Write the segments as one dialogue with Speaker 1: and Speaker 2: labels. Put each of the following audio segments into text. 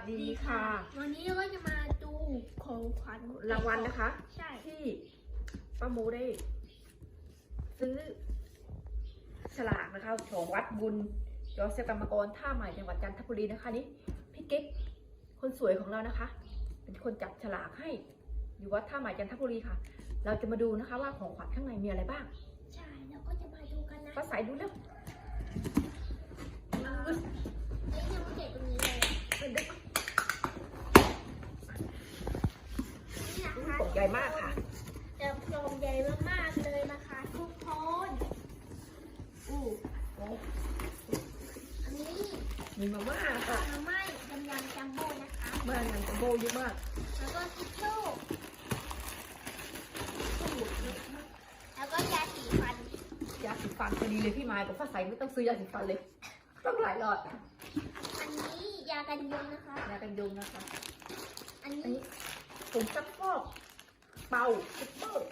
Speaker 1: สดีค่ะ
Speaker 2: วันนี้เราก็จะมาดูของขวัญ
Speaker 1: รางวัลนะคะ
Speaker 2: ใช่
Speaker 1: ที่ป้าโมได้ ซื้อฉลากนะคะของวัดบุญยอดเซกรรมกรท่าใหม่จังหวัดจันทบุรีนะคะนี่พี่เก๊กคนสวยของเรานะคะ เป็นคนจับฉลากให้ อยู่วัดท่าใหม่จันทบุรีค่ะ เราจะมาดูนะคะว่าของขวัญข้างในมีอะไรบ้าง
Speaker 2: ใช่แล้วก็จะมาดูกันนะ
Speaker 1: ป้าใสดูเร็ว
Speaker 2: เอ้ยยังไม่เก็บตรงนี้เลย
Speaker 1: เด็ก
Speaker 2: นี่นะ
Speaker 1: ๆ
Speaker 2: คะ
Speaker 1: กล่อง ใหญ่มากค่ะ
Speaker 2: จะกล่องใหญ่มากๆเลยนะคะ ทุกคนอู้อันนี้
Speaker 1: มีมาม่าค่ะ
Speaker 2: ทำไม่ยำยำจัมโบ้นะคะ
Speaker 1: มางานจัมโบเยอะมาก
Speaker 2: แล้วก็ทิชชู่แล้วก็ยาสีฟัน
Speaker 1: ยาสีฟันพอดีเลยพี่ไม้กับป้าใสไม่ต้องซื้อยาสีฟันเลย ต้องหลายหลอดอะ
Speaker 2: อันนี้ยากันยุงนะคะ
Speaker 1: ยากันยุงนะคะ
Speaker 2: อัน
Speaker 1: อัน
Speaker 2: นี้
Speaker 1: นี้ผงซักฟอก เป่าซุปเปอร์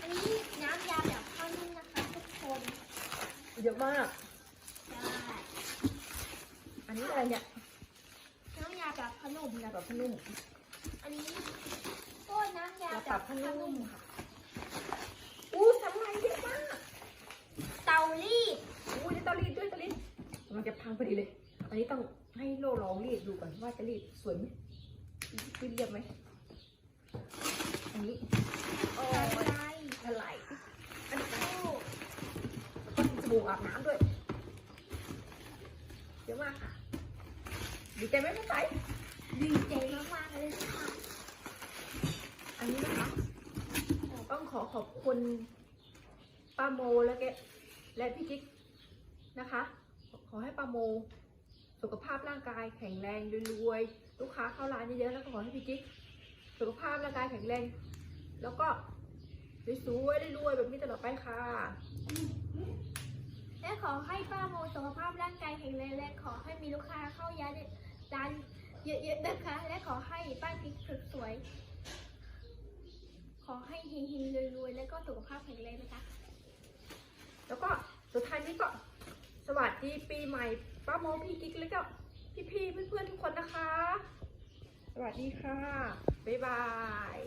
Speaker 2: อันนี้น้ำยาแบบข้าวนุ่มนะคะทุกคน
Speaker 1: เยอะมาก
Speaker 2: ใช่
Speaker 1: อันนี้อะไรเนี่ย
Speaker 2: น้ำยาแบบขนม
Speaker 1: ยาแบบพนุ่ม
Speaker 2: อันนี้ก็น้ำยายาแบ
Speaker 1: แบบ
Speaker 2: บ
Speaker 1: พ
Speaker 2: ข
Speaker 1: นุ่
Speaker 2: น
Speaker 1: ม
Speaker 2: ม
Speaker 1: ค่ะอู้ทำลายเยอะมาก
Speaker 2: เตารีด
Speaker 1: อู้นี่เตารีดด้วยเตารีดมันจะพังพอดีเลย อันนี้ต้องให้โลลองรีดดูก่อนว่าจะรีดสวยไหมรีดเรียบไหม อันนี้โอ้
Speaker 2: อะไร
Speaker 1: ยอะไรอันนี้
Speaker 2: โอ้
Speaker 1: ก็มีสบู่อาบน้ำด้วย เยอะมากค่ะ ดีใจไหมพี่ใส
Speaker 2: ดีใจมากๆเลยค่ะ
Speaker 1: อันนี้นะคะ ต้องขอขอบคุณป้าโมและแกและพี่จิ๊กนะคะ ขอให้ป้าโม สุขภาพร่างกายแข็งแรงรวยๆ ลูกค้าเข้าร้านเยอะๆ แล้วก็ขอให้พี่จิ๊ก สุขภาพร่างกายแข็งแรง แล้วก็สวยๆรวยๆแบบนี้ตลอดไปค่ะ
Speaker 2: และขอให้ป้าโมสุขภาพร่างกายแข็งแรงและขอให้มีลูกค้าเข้าย้านร้านเยอะๆนะคะ และขอให้ป้าติ๊กสุดสวยขอให้เฮงๆรวยๆและก็สุขภาพแข็งแรงนะคะ
Speaker 1: แล้วก็สุดท้ายนี้ก็สวัสดีปีใหม่ป้าโมพี่กิ๊กแล้วก็พี่ๆเพื่อนๆทุกคนนะคะ สวัสดีค่ะ บ๊ายบาย